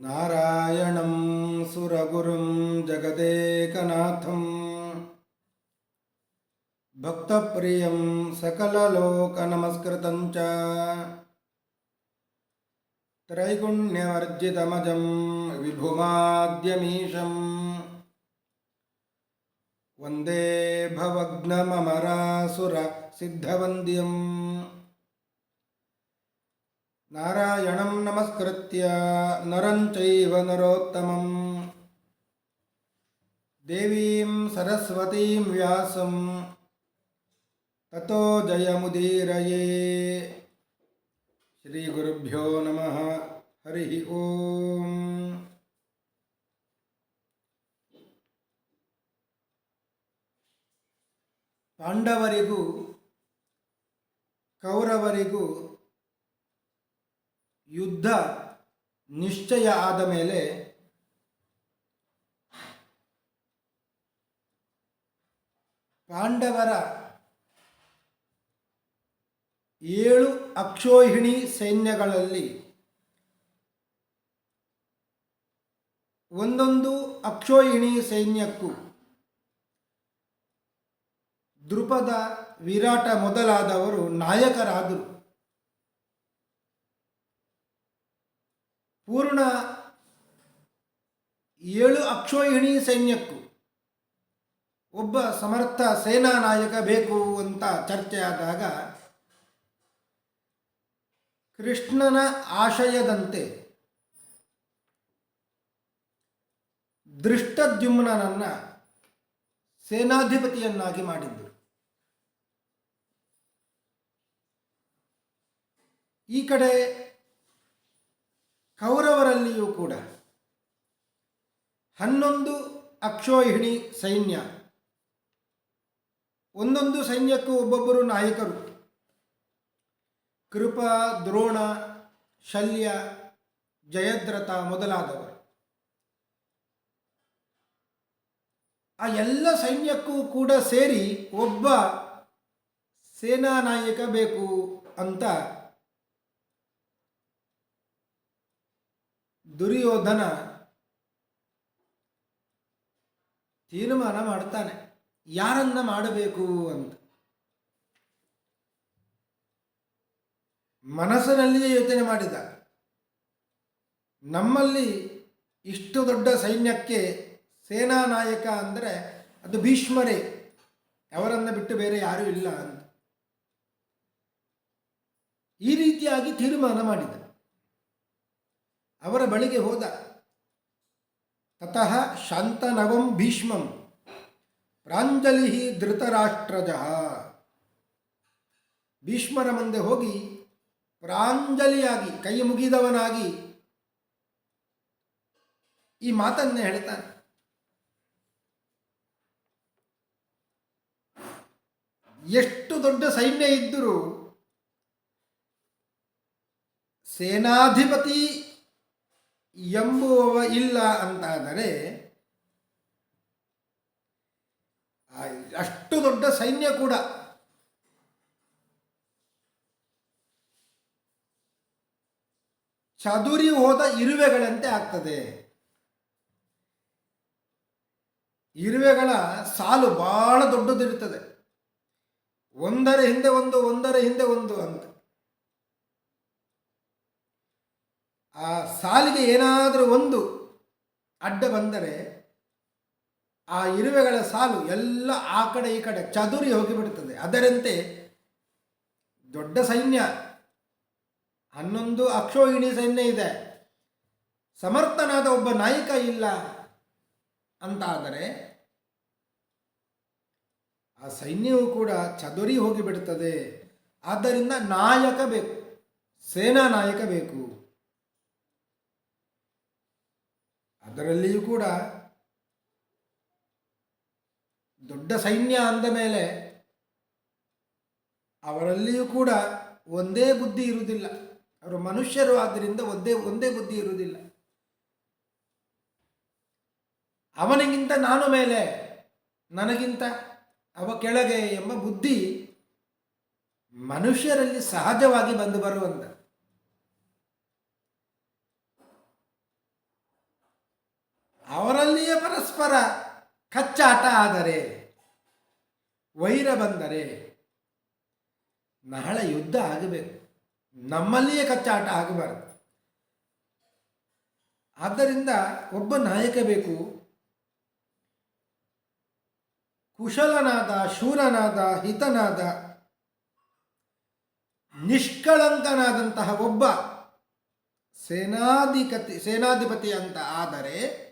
नारायणं सुरगुरुं जगदेकनाथं भक्तप्रियं सकललोकनमस्कृतं च। त्रैगुण्यवर्जितमजं विभुमाद्यमीशं वन्दे भवग्नममरासुरसिद्धवन्द्यम् नारायणं नमस्कृत्य नरं चैव नरोत्तमं देवीं सरस्वतीं व्यासं ततो जयमुदीरये श्रीगुरुभ्यो नमः हरिः ओम् ಪಾಂಡವರಿಗೂ ಕೌರವರಿಗೂ ಯುದ್ಧ ನಿಶ್ಚಯ ಆದ ಮೇಲೆ ಪಾಂಡವರ ಏಳು ಅಕ್ಷೋಹಿಣಿ ಸೈನ್ಯಗಳಲ್ಲಿ ಒಂದೊಂದು ಅಕ್ಷೋಹಿಣಿ ಸೈನ್ಯಕ್ಕೂ ದೃಪದ ವಿರಾಟ ಮೊದಲಾದವರು ನಾಯಕರಾದರು. ಪೂರ್ಣ ಏಳು ಅಕ್ಷೋಹಿಣಿ ಸೈನ್ಯಕ್ಕೂ ಒಬ್ಬ ಸಮರ್ಥ ಸೇನಾ ನಾಯಕ ಬೇಕು ಅಂತ ಚರ್ಚೆ ಆದಾಗ ಕೃಷ್ಣನ ಆಶಯದಂತೆ ದೃಷ್ಟದ್ಯುಮ್ನನನ್ನು ಸೇನಾಧಿಪತಿಯನ್ನಾಗಿ ಮಾಡಿದ್ದರು. ಈ ಕಡೆ ಕೌರವರಲ್ಲಿಯೂ ಕೂಡ. ಹನ್ನೊಂದು ಅಕ್ಷೋಹಿಣಿ ಸೈನ್ಯ. ಒಂದೊಂದು ಸೈನ್ಯಕ್ಕೂ ಒಬ್ಬೊಬ್ಬರು ನಾಯಕರು. ಕೃಪ, ದ್ರೋಣ, ಶಲ್ಯ, ಜಯದ್ರಥ ಮೊದಲಾದವರು. ಆ ಎಲ್ಲ ಸೈನ್ಯಕ್ಕೂ ಕೂಡ ಸೇರಿ ಒಬ್ಬ ಸೇನಾ ನಾಯಕ ಬೇಕು ಅಂತ ದುರ್ಯೋಧನ ತೀರ್ಮಾನ ಮಾಡ್ತಾನೆ. ಯಾರನ್ನ ಮಾಡಬೇಕು ಅಂತ? ಮನಸ್ಸಿನಲ್ಲಿಯೇ ಯೋಚನೆ ಮಾಡಿದ. ನಮ್ಮಲ್ಲಿ ಇಷ್ಟು ದೊಡ್ಡ ಸೈನ್ಯಕ್ಕೆ ಸೇನಾ ನಾಯಕ ಅಂದರೆ ಅದು ಭೀಷ್ಮರೇ. ಅವರನ್ನು ಬಿಟ್ಟು ಬೇರೆ ಯಾರೂ ಇಲ್ಲ ಅಂತ. ಈ ರೀತಿಯಾಗಿ ತೀರ್ಮಾನ ಮಾಡಿದ. ಅವರ ಬಳಿಗೆ ಹೋದ. ತತಃ ಶಾಂತನವಂ ಭೀಷ್ಮಂ. ಪ್ರಾಂಜಲಿ ಧೃತರಾಷ್ಟ್ರಜ. ಭೀಷ್ಮರ ಮುಂದೆ ಹೋಗಿ ಪ್ರಾಂಜಲಿಯಾಗಿ, ಕೈ ಮುಗಿದವನಾಗಿ ಈ ಮಾತನ್ನೇ ಹೇಳ್ತಾನೆ. ಎಷ್ಟು ದೊಡ್ಡ ಸೈನ್ಯ ಇದ್ದರೂ ಸೇನಾಧಿಪತಿ ಎಂಬುವವ ಇಲ್ಲ ಅಂತಾದರೆ ಅಷ್ಟು ದೊಡ್ಡ ಸೈನ್ಯ ಕೂಡ ಚದುರಿ ಹೋದ ಇರುವೆಗಳಂತೆ ಆಗ್ತದೆ. ಇರುವೆಗಳ ಸಾಲು ಬಹಳ ದೊಡ್ಡದಿರುತ್ತದೆ. ಒಂದರ ಹಿಂದೆ ಒಂದು, ಒಂದರ ಹಿಂದೆ ಒಂದು ಅಂತ. ಆ ಸಾಲಿಗೆ ಏನಾದರೂ ಒಂದು ಅಡ್ಡ ಬಂದರೆ ಆ ಇರುವೆಗಳ ಸಾಲು ಎಲ್ಲ ಆ ಕಡೆ ಈ ಕಡೆ ಚದುರಿ ಹೋಗಿಬಿಡುತ್ತದೆ ಅದರಂತೆ ದೊಡ್ಡ ಸೈನ್ಯ, ಹನ್ನೊಂದು ಅಕ್ಷೋಹಿಣಿ ಸೈನ್ಯ ಇದೆ. ಸಮರ್ಥನಾದ ಒಬ್ಬ ನಾಯಕ ಇಲ್ಲ ಅಂತಾದರೆ ಆ ಸೈನ್ಯವು ಕೂಡ ಚದುರಿ ಹೋಗಿಬಿಡುತ್ತದೆ ಆದ್ದರಿಂದ ನಾಯಕ ಬೇಕು, ಸೇನಾ ನಾಯಕ ಬೇಕು. ಅದರಲ್ಲಿಯೂ ಕೂಡ ದೊಡ್ಡ ಸೈನ್ಯ ಅಂದ ಮೇಲೆ ಅವರಲ್ಲಿಯೂ ಕೂಡ ಒಂದೇ ಬುದ್ಧಿ ಇರುವುದಿಲ್ಲ. ಅವರು ಮನುಷ್ಯರು ಆದ್ದರಿಂದ ಒಂದೇ ಒಂದೇ ಬುದ್ಧಿ ಇರುವುದಿಲ್ಲ. ಅವನಿಗಿಂತ ನಾನು ಮೇಲೆ, ನನಗಿಂತ ಅವ ಕೆಳಗೆ ಎಂಬ ಬುದ್ಧಿ ಮನುಷ್ಯರಲ್ಲಿ ಸಹಜವಾಗಿ ಬಂದು ಬರುವಂತ ಪರಸ್ಪರ ಕಚ್ಚಾಟ ಆದರೆ, ವೈರ ಬಂದರೆ ನಾಳೆ ಯುದ್ಧ ಆಗಬೇಕು. ನಮ್ಮಲ್ಲಿಯೇ ಕಚ್ಚಾಟ ಆಗಬಾರದು. ಆದ್ದರಿಂದ ಒಬ್ಬ ನಾಯಕ ಬೇಕು. ಕುಶಲನಾದ, ಶೂರನಾದ, ಹಿತನಾದ, ನಿಷ್ಕಳಂಕನಾದಂತಹ ಒಬ್ಬ ಸೇನಾಧಿಪತಿ ಸೇನಾಧಿಪತಿ ಅಂತ ಆದರೆ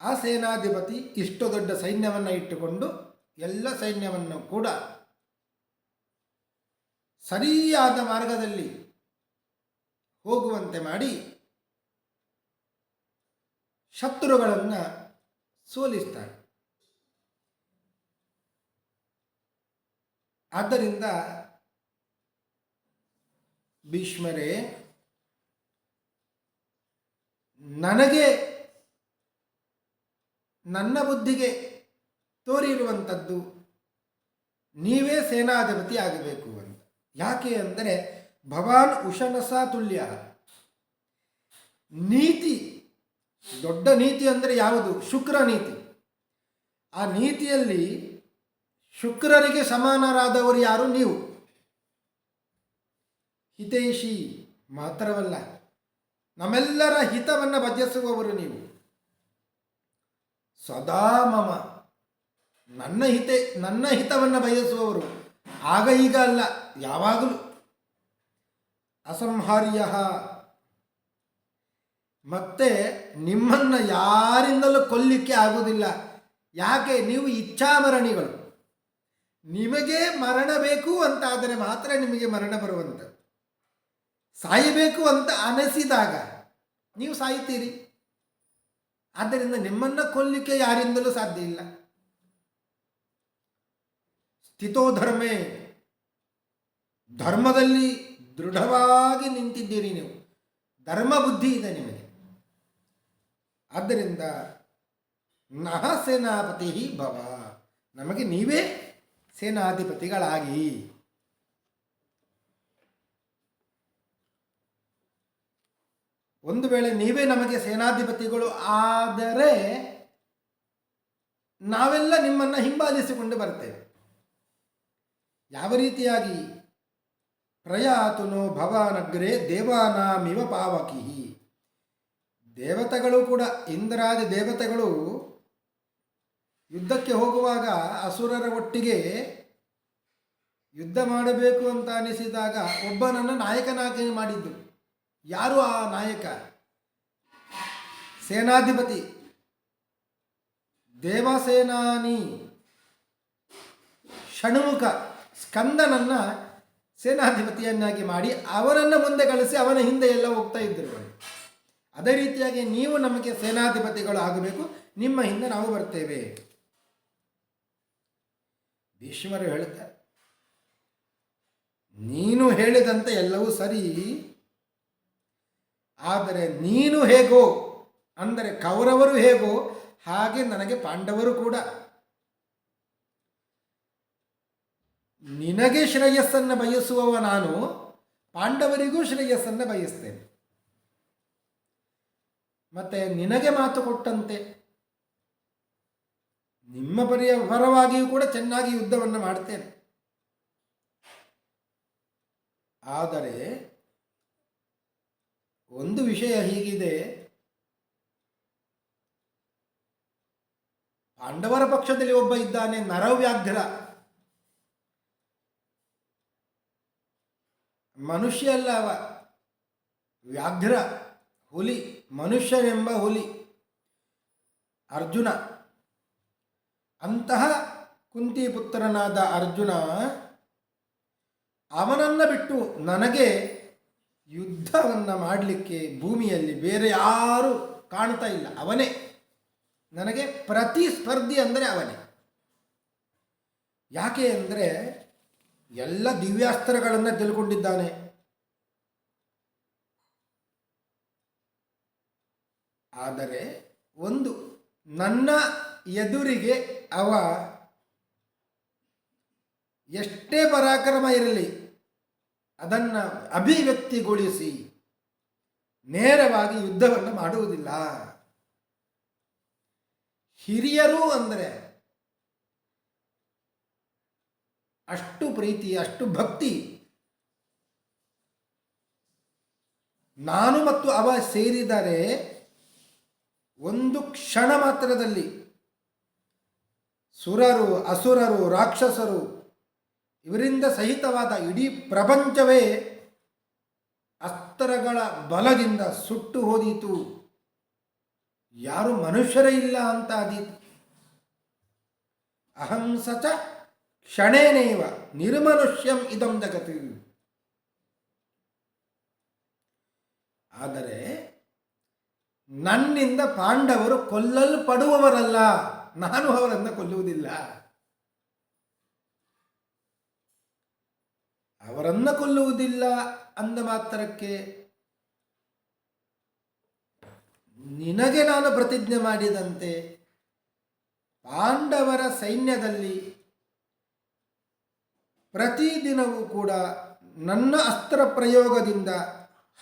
ಆ ಸೇನಾಧಿಪತಿ ಇಷ್ಟು ದೊಡ್ಡ ಸೈನ್ಯವನ್ನು ಇಟ್ಟುಕೊಂಡು ಎಲ್ಲ ಸೈನ್ಯವನ್ನು ಕೂಡ ಸರಿಯಾದ ಮಾರ್ಗದಲ್ಲಿ ಹೋಗುವಂತೆ ಮಾಡಿ ಶತ್ರುಗಳನ್ನು ಸೋಲಿಸ್ತಾರೆ. ಆದ್ದರಿಂದ ಭೀಷ್ಮರೇ, ನನಗೆ ನನ್ನ ಬುದ್ಧಿಗೆ ತೋರಿರುವಂಥದ್ದು ನೀವೇ ಸೇನಾಧಿಪತಿ ಆಗಬೇಕು ಅಂತ. ಯಾಕೆ ಅಂದರೆ ಭವಾನ್ ಉಷನಸ ತುಲ್ಯ. ನೀತಿ, ದೊಡ್ಡ ನೀತಿ ಅಂದರೆ ಯಾವುದು? ಶುಕ್ರ ನೀತಿ. ಆ ನೀತಿಯಲ್ಲಿ ಶುಕ್ರರಿಗೆ ಸಮಾನರಾದವರು ಯಾರು? ನೀವು. ಹಿತೈಷಿ ಮಾತ್ರವಲ್ಲ, ನಮ್ಮೆಲ್ಲರ ಹಿತವನ್ನು ಬಯಸುವವರು ನೀವು. ಸದಾ ಮಮ. ನನ್ನ ಹಿತೆ, ನನ್ನ ಹಿತವನ್ನು ಬಯಸುವವರು. ಆಗ ಈಗ ಅಲ್ಲ, ಯಾವಾಗಲೂ. ಅಸಂಹಾರ್ಯ. ಮತ್ತೆ ನಿಮ್ಮನ್ನು ಯಾರಿಂದಲೂ ಕೊಲ್ಲಿಕ್ಕೆ ಆಗುವುದಿಲ್ಲ. ಯಾಕೆ? ನೀವು ಇಚ್ಛಾಮರಣಿಗಳು. ನಿಮಗೆ ಮರಣ ಬೇಕು ಅಂತಾದರೆ ಮಾತ್ರ ನಿಮಗೆ ಮರಣ ಬರುವಂಥದ್ದು. ಸಾಯಬೇಕು ಅಂತ ಅನಿಸಿದಾಗ, ನೀವು ಸಾಯ್ತೀರಿ. ಆದ್ದರಿಂದ ನಿಮ್ಮನ್ನು ಕೊಲ್ಲಿಕ್ಕೆ ಯಾರಿಂದಲೂ ಸಾಧ್ಯ ಇಲ್ಲ. ಸ್ಥಿತೋ ಧರ್ಮೇ. ಧರ್ಮದಲ್ಲಿ ದೃಢವಾಗಿ ನಿಂತಿದ್ದೀರಿ ನೀವು. ಧರ್ಮ ಬುದ್ಧಿ ಇದೆ ನಿಮಗೆ. ಆದ್ದರಿಂದ ನಹ ಸೇನಾಪತಿ ಭವ. ನಮಗೆ ನೀವೇ ಸೇನಾಧಿಪತಿಗಳಾಗಿ. ಒಂದು ವೇಳೆ ನೀವೇ ನಮಗೆ ಸೇನಾಧಿಪತಿಗಳು ಆದರೆ ನಾವೆಲ್ಲ ನಿಮ್ಮನ್ನು ಹಿಂಬಾಲಿಸಿಕೊಂಡು ಬರ್ತೇವೆ. ಯಾವ ರೀತಿಯಾಗಿ? ಪ್ರಯಾತುನು ಭವಾನಗ್ರೆ ದೇವಾನಾಮಿವ ಪಾವಕಿ ದೇವತೆಗಳು ಕೂಡ, ಇಂದ್ರಾದಿ ದೇವತೆಗಳು ಯುದ್ಧಕ್ಕೆ ಹೋಗುವಾಗ ಅಸುರರ ಒಟ್ಟಿಗೆ ಯುದ್ಧ ಮಾಡಬೇಕು ಅಂತ ಅನಿಸಿದಾಗ ಒಬ್ಬನನ್ನು ನಾಯಕನಾಗಿ ಮಾಡಿದ್ದು. ಯಾರು ಆ ನಾಯಕ? ಸೇನಾಧಿಪತಿ. ದೇವಸೇನಾನಿ. ಷಣ್ಮುಖ. ಸ್ಕಂದನನ್ನ ಸೇನಾಧಿಪತಿಯನ್ನಾಗಿ ಮಾಡಿ ಅವರನ್ನು ಮುಂದೆ ಕಳಿಸಿ ಅವನ ಹಿಂದೆ ಎಲ್ಲ ಹೋಗ್ತಾ ಇದ್ದರು ಅದೇ ರೀತಿಯಾಗಿ ನೀವು ನಮಗೆ ಸೇನಾಧಿಪತಿಗಳು ಆಗಬೇಕು. ನಿಮ್ಮ ಹಿಂದೆ ನಾವು ಬರ್ತೇವೆ. ಭೀಷ್ಮರು ಹೇಳುತ್ತಾರೆ ನೀನು ಹೇಳಿದಂತೆ ಎಲ್ಲವೂ ಸರಿ. ಆದರೆ ನೀನು ಹೇಗೋ, ಅಂದರೆ ಕೌರವರು ಹೇಗೋ, ಹಾಗೆ ನನಗೆ ಪಾಂಡವರು ಕೂಡ. ನಿನಗೆ ಶ್ರೇಯಸ್ಸನ್ನು ಬಯಸುವವ ನಾನು, ಪಾಂಡವರಿಗೂ ಶ್ರೇಯಸ್ಸನ್ನು ಬಯಸ್ತೇನೆ. ಮತ್ತೆ ನಿನಗೆ ಮಾತು ಕೊಟ್ಟಂತೆ, ನಿಮ್ಮ ಪರಿಯ ಪರವಾಗಿಯೂ ಕೂಡ ಚೆನ್ನಾಗಿ ಯುದ್ಧವನ್ನು ಮಾಡ್ತೇನೆ. ಆದರೆ ಒಂದು ವಿಷಯ ಹೀಗಿದೆ. ಪಾಂಡವರ ಪಕ್ಷದಲ್ಲಿ ಒಬ್ಬ ಇದ್ದಾನೆ, ನರವ್ಯಾಘ್ರ. ಮನುಷ್ಯ ಅಲ್ಲ ಅವ. ವ್ಯಾಘ್ರ, ಹುಲಿ, ಮನುಷ್ಯನೆಂಬ ಹುಲಿ. ಅರ್ಜುನ. ಅಂತಹ ಕುಂತಿ ಪುತ್ರನಾದ ಅರ್ಜುನ ಅವನನ್ನು ಬಿಟ್ಟು ನನಗೆ ಯುದ್ಧವನ್ನು ಮಾಡಲಿಕ್ಕೆ ಭೂಮಿಯಲ್ಲಿ ಬೇರೆ ಯಾರು ಕಾಣ್ತಾ ಇಲ್ಲ. ಅವನೇ. ನನಗೆ ಪ್ರತಿಸ್ಪರ್ಧಿ ಅಂದರೆ ಅವನೇ. ಯಾಕೆ ಅಂದರೆ ಎಲ್ಲ ದಿವ್ಯಾಸ್ತ್ರಗಳನ್ನು ತಿಳ್ಕೊಂಡಿದ್ದಾನೆ ಆದರೆ ಒಂದು ನನ್ನ ಎದುರಿಗೆ ಅವ ಎಷ್ಟೇ ಪರಾಕ್ರಮ ಇರಲಿ ಅದನ್ನು ಅಭಿವ್ಯಕ್ತಿಗೊಳಿಸಿ ನೇರವಾಗಿ ಯುದ್ಧವನ್ನು ಮಾಡುವುದಿಲ್ಲ. ಹಿರಿಯರು ಅಂದರೆ ಅಷ್ಟು ಪ್ರೀತಿ, ಅಷ್ಟು ಭಕ್ತಿ. ನಾನು ಮತ್ತು ಅವ ಸೇರಿದರೆ ಒಂದು ಕ್ಷಣ ಮಾತ್ರದಲ್ಲಿ ಸುರರು, ಅಸುರರು, ರಾಕ್ಷಸರು ಇವರಿಂದ ಸಹಿತವಾದ ಇಡೀ ಪ್ರಪಂಚವೇ ಅಸ್ತ್ರಗಳ ಬಲದಿಂದ ಸುಟ್ಟು ಹೋದೀತು. ಯಾರು ಮನುಷ್ಯರೇ ಇಲ್ಲ ಅಂತ ಆದೀತು. ಅಹಂಸಚ ಕ್ಷಣೇನೇವ ನಿರ್ಮನುಷ್ಯಂ ಇದಂ ಜಗತ್ತು ಆದರೆ ನನ್ನಿಂದ ಪಾಂಡವರು ಕೊಲ್ಲಲ್ಪಡುವವರಲ್ಲ. ನಾನು ಅವರನ್ನು ಕೊಲ್ಲುವುದಿಲ್ಲ. ಅವರನ್ನ ಕೊಲ್ಲುವುದಿಲ್ಲ ಅಂದ ಮಾತ್ರಕ್ಕೆ ನಿನಗೆ ನಾನು ಪ್ರತಿಜ್ಞೆ ಮಾಡಿದಂತೆ ಪಾಂಡವರ ಸೈನ್ಯದಲ್ಲಿ ಪ್ರತಿದಿನವೂ ಕೂಡ ನನ್ನ ಅಸ್ತ್ರ ಪ್ರಯೋಗದಿಂದ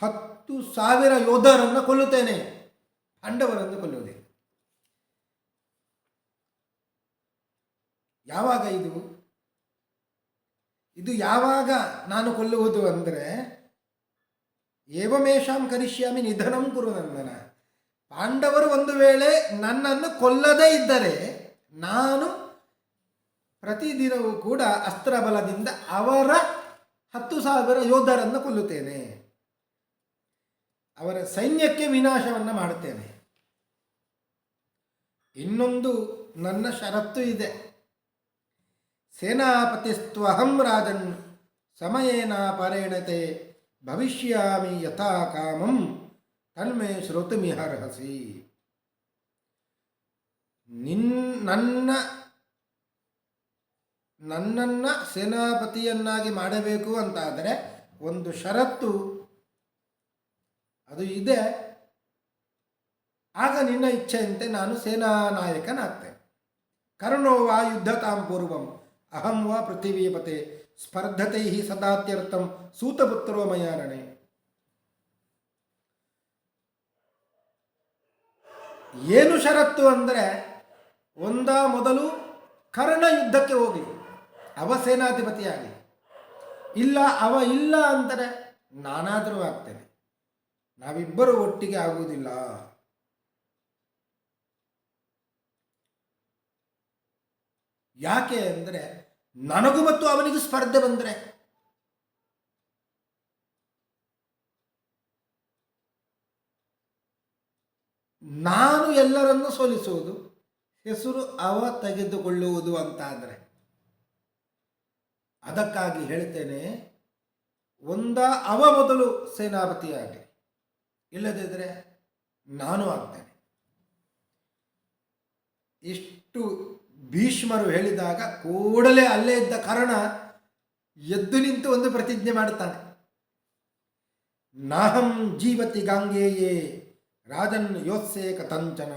ಹತ್ತು ಸಾವಿರ ಯೋಧರನ್ನು ಕೊಲ್ಲುತ್ತೇನೆ. ಪಾಂಡವರನ್ನು ಕೊಲ್ಲುವುದಿಲ್ಲ ಯಾವಾಗ ಇದು? ಇದು ಯಾವಾಗ ನಾನು ಕೊಲ್ಲುವುದು ಅಂದರೆ, ಏವಮೇಷಾಂ ಕರಿಷ್ಯಾಮಿ ನಿಧನಂ ಕುರು ನಂದನ. ಪಾಂಡವರು ಒಂದು ವೇಳೆ ನನ್ನನ್ನು ಕೊಲ್ಲದೇ ಇದ್ದರೆ, ನಾನು ಪ್ರತಿದಿನವೂ ಕೂಡ ಅಸ್ತ್ರಬಲದಿಂದ ಅವರ ಹತ್ತು ಸಾವಿರ ಯೋಧರನ್ನು ಕೊಲ್ಲುತ್ತೇನೆ. ಅವರ ಸೈನ್ಯಕ್ಕೆ ವಿನಾಶವನ್ನು ಮಾಡುತ್ತೇನೆ. ಇನ್ನೊಂದು ನನ್ನ ಷರತ್ತು ಇದೆ. ಸೇನಾಪತಿಸ್ತ್ವಹಂ ರಾಜನ್ ಸಮಯೇನ ಪರೇಣತೆ ಭವಿಷ್ಯಾಮಿ ಯಥಾ ಕಾಮಂ ತನ್ಮೇ ಶ್ರೋತುಮಿಹರ್ಹಸಿ ನಿನ್ ನನ್ನ ನನ್ನನ್ನು ಸೇನಾಪತಿಯನ್ನಾಗಿ ಮಾಡಬೇಕು ಅಂತಾದರೆ ಒಂದು ಷರತ್ತು ಅದು ಇದೆ. ಆಗ ನಿನ್ನ ಇಚ್ಛೆಯಂತೆ ನಾನು ಸೇನಾನಾಯಕನಾಗ್ತೇನೆ. ಕರ್ಣೋವಾ ಯುದ್ಧ ತಾಂ ಪೂರ್ವಂ. ಅಹಂ ವಾ ಪೃಥಿವೀಪತೆ ಸ್ಪರ್ಧತೆ ಸದಾತ್ಯರ್ಥಂ ಸೂತಪುತ್ರೋ ಮಯಾರಣೆ ಏನು ಷರತ್ತು ಅಂದರೆ ಒಂದ ಮೊದಲು ಕರ್ಣ ಯುದ್ಧಕ್ಕೆ ಹೋಗಿ ಅವ ಸೇನಾಧಿಪತಿಯಾಗಿ ಇಲ್ಲ, ಅವ ಇಲ್ಲ ಅಂದರೆ ನಾನಾದರೂ ಆಗ್ತೇನೆ. ನಾವಿಬ್ಬರು ಒಟ್ಟಿಗೆ ಆಗುವುದಿಲ್ಲ. ಯಾಕೆ ಅಂದರೆ ನನಗೂ ಮತ್ತು ಅವನಿಗೂ ಸ್ಪರ್ಧೆ ಬಂದರೆ? ನಾನು ಎಲ್ಲರನ್ನು ಸೋಲಿಸುವುದು, ಹೆಸರು ಅವ ತೆಗೆದುಕೊಳ್ಳುವುದು ಅಂತ ಆದರೆ ಅದಕ್ಕಾಗಿ ಹೇಳ್ತೇನೆ, ಒಂದ ಅವ ಮೊದಲು ಸೇನಾಪತಿಯಾಗಿ ಇಲ್ಲದಿದ್ದರೆ ನಾನು ಆಗ್ತೇನೆ. ಇಷ್ಟು ಭೀಷ್ಮರು ಹೇಳಿದಾಗ ಕೂಡಲೇ ಅಲ್ಲೇ ಇದ್ದ ಕಾರಣ ಎದ್ದು ನಿಂತು ಒಂದು ಪ್ರತಿಜ್ಞೆ ಮಾಡುತ್ತಾನೆ. ನಾಹಂ ಜೀವತಿ ಗಾಂಗೆಯೇ ರಾಜನ್ ಯೋತ್ಸೆ ಕಥಂಚನ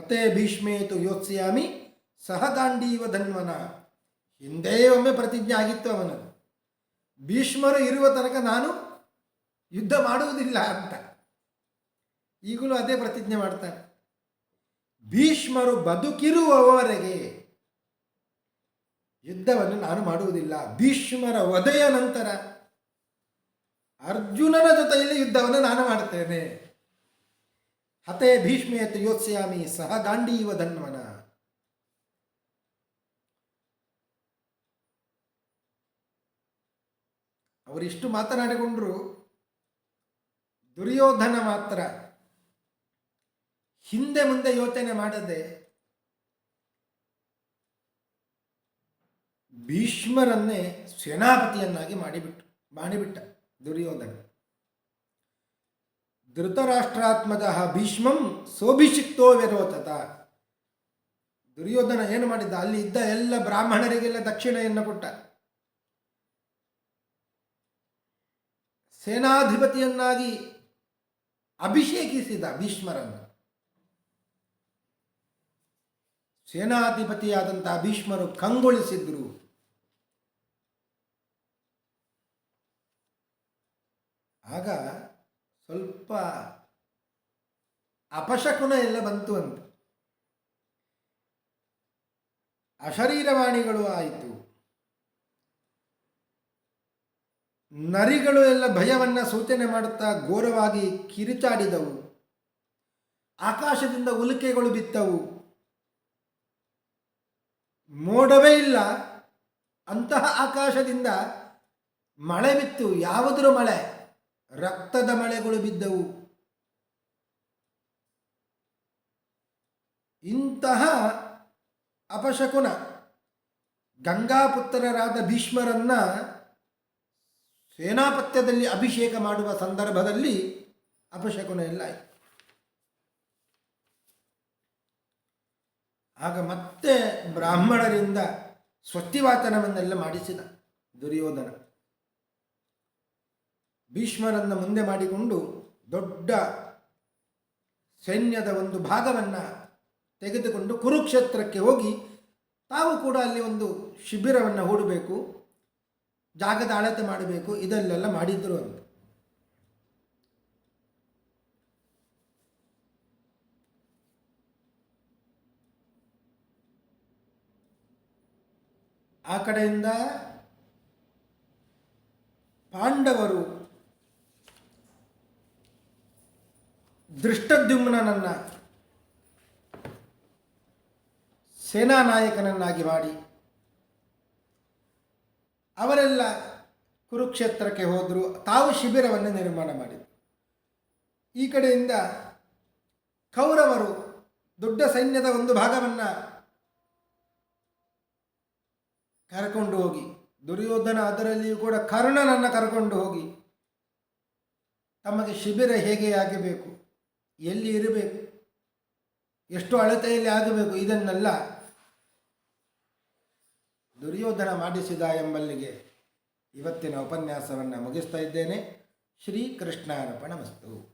ಹತೆ ಭೀಷ್ಮೇತು ಯೋತ್ಸ್ಯಾಮಿ ಸಹ ಗಾಂಡೀವ ಧನ್ವನ. ಹಿಂದೆ ಒಮ್ಮೆ ಪ್ರತಿಜ್ಞೆ ಆಗಿತ್ತು ಅವನದು ಭೀಷ್ಮರು ಇರುವ ತನಕ ನಾನು ಯುದ್ಧ ಮಾಡುವುದಿಲ್ಲ ಅಂತ. ಈಗಲೂ ಅದೇ ಪ್ರತಿಜ್ಞೆ ಮಾಡ್ತಾನೆ. ಭೀಷ್ಮರು ಬದುಕಿರುವವರೆಗೆ ಯುದ್ಧವನ್ನು ನಾನು ಮಾಡುವುದಿಲ್ಲ. ಭೀಷ್ಮರ ವಧೆಯ ನಂತರ ಅರ್ಜುನನ ಜೊತೆಯಲ್ಲಿ ಯುದ್ಧವನ್ನು ನಾನು ಮಾಡುತ್ತೇನೆ. ಹತೆ ಭೀಷ್ಮೆಯ ಯೋತ್ಸ್ಯಾಮಿ, ಸಹ ಗಾಂಡೀವ ಧನ್ವನ. ಅವರಿಷ್ಟು ಮಾತನಾಡಿಕೊಂಡ್ರು ದುರ್ಯೋಧನ ಮಾತ್ರ. ಹಿಂದೆ ಮುಂದೆ ಯೋಚನೆ ಮಾಡದೆ ಭೀಷ್ಮರನ್ನೇ ಸೇನಾಪತಿಯನ್ನಾಗಿ ಮಾಡಿಬಿಟ್ಟು, ಮಾಡಿಬಿಟ್ಟ ದುರ್ಯೋಧನ. ಧೃತರಾಷ್ಟ್ರಾತ್ಮದ ಭೀಷ್ಮಂ ಸೋಭಿಷಿಕ್ತೋ ವಿರೋಧತ. ದುರ್ಯೋಧನ ಏನು ಮಾಡಿದ್ದ? ಅಲ್ಲಿ ಇದ್ದ ಎಲ್ಲ ಬ್ರಾಹ್ಮಣರಿಗೆಲ್ಲ ದಕ್ಷಿಣೆಯನ್ನು ಕೊಟ್ಟ. ಸೇನಾಧಿಪತಿಯನ್ನಾಗಿ ಅಭಿಷೇಕಿಸಿದ ಭೀಷ್ಮರನ್ನು. ಸೇನಾಧಿಪತಿಯಾದಂತಹ ಭೀಷ್ಮರು ಕಂಗೊಳಿಸಿದ್ರು. ಆಗ ಸ್ವಲ್ಪ ಅಪಶಕುನ ಎಲ್ಲ ಬಂತು ಅಂತ. ಅಶರೀರವಾಣಿಗಳು ಆಯಿತು. ನರಿಗಳು ಎಲ್ಲ ಭಯವನ್ನು ಸೂಚನೆ ಮಾಡುತ್ತಾ ಘೋರವಾಗಿ ಕಿರಿಚಾಡಿದವು. ಆಕಾಶದಿಂದ ಉಲಿಕೆಗಳು ಬಿತ್ತವು. ಮೋಡವೇ ಇಲ್ಲ. ಅಂತಹ ಆಕಾಶದಿಂದ ಮಳೆ ಬಿತ್ತು. ಯಾವುದರ ಮಳೆ, ರಕ್ತದ ಮಳೆಗಳು ಬಿದ್ದವು. ಇಂತಹ ಅಪಶಕುನ, ಗಂಗಾಪುತ್ರರಾದ ಭೀಷ್ಮರನ್ನ ಸೇನಾಪತ್ಯದಲ್ಲಿ ಅಭಿಷೇಕ ಮಾಡುವ ಸಂದರ್ಭದಲ್ಲಿ ಅಪಶಕುನ ಎಲ್ಲ ಆಗ ಮತ್ತೆ ಬ್ರಾಹ್ಮಣರಿಂದ ಸ್ವಸ್ತಿವಾಚನವನ್ನೆಲ್ಲ ಮಾಡಿಸಿದ ದುರ್ಯೋಧನ. ಭೀಷ್ಮರನ್ನು ಮುಂದೆ ಮಾಡಿಕೊಂಡು ದೊಡ್ಡ ಸೈನ್ಯದ ಒಂದು ಭಾಗವನ್ನು ತೆಗೆದುಕೊಂಡು ಕುರುಕ್ಷೇತ್ರಕ್ಕೆ ಹೋಗಿ ತಾವು ಕೂಡ ಅಲ್ಲಿ ಒಂದು ಶಿಬಿರವನ್ನು ಹೂಡಬೇಕು ಜಾಗದ ಅಳತೆ ಮಾಡಬೇಕು, ಇದಲ್ಲೆಲ್ಲ ಮಾಡಿದ್ರು ಅಂತ. ಆ ಕಡೆಯಿಂದ ಪಾಂಡವರು ದೃಷ್ಟದ್ಯುಮ್ನನ್ನ ಸೇನಾ ನಾಯಕನನ್ನಾಗಿ ಮಾಡಿ ಅವರೆಲ್ಲ ಕುರುಕ್ಷೇತ್ರಕ್ಕೆ ಹೋದರು. ತಾವು ಶಿಬಿರವನ್ನು ನಿರ್ಮಾಣ ಮಾಡಿದರು. ಈ ಕಡೆಯಿಂದ ಕೌರವರು ದೊಡ್ಡ ಸೈನ್ಯದ ಒಂದು ಭಾಗವನ್ನು ಕರ್ಕೊಂಡು ಹೋಗಿ. ದುರ್ಯೋಧನ ಅದರಲ್ಲಿಯೂ ಕೂಡ ಕರ್ಣನನ್ನು ಕರ್ಕೊಂಡು ಹೋಗಿ. ತಮಗೆ ಶಿಬಿರ ಹೇಗೆ ಆಗಬೇಕು? ಎಲ್ಲಿ ಇರಬೇಕು? ಎಷ್ಟು ಅಳತೆಯಲ್ಲಿ ಆಗಬೇಕು? ಇದನ್ನೆಲ್ಲ ದುರ್ಯೋಧನ ಮಾಡಿಸಿದ ಎಂಬಲ್ಲಿಗೆ ಇವತ್ತಿನ ಉಪನ್ಯಾಸವನ್ನು ಮುಗಿಸ್ತಾ ಇದ್ದೇನೆ. ಶ್ರೀಕೃಷ್ಣಾರ್ಪಣ ಮಸ್ತು.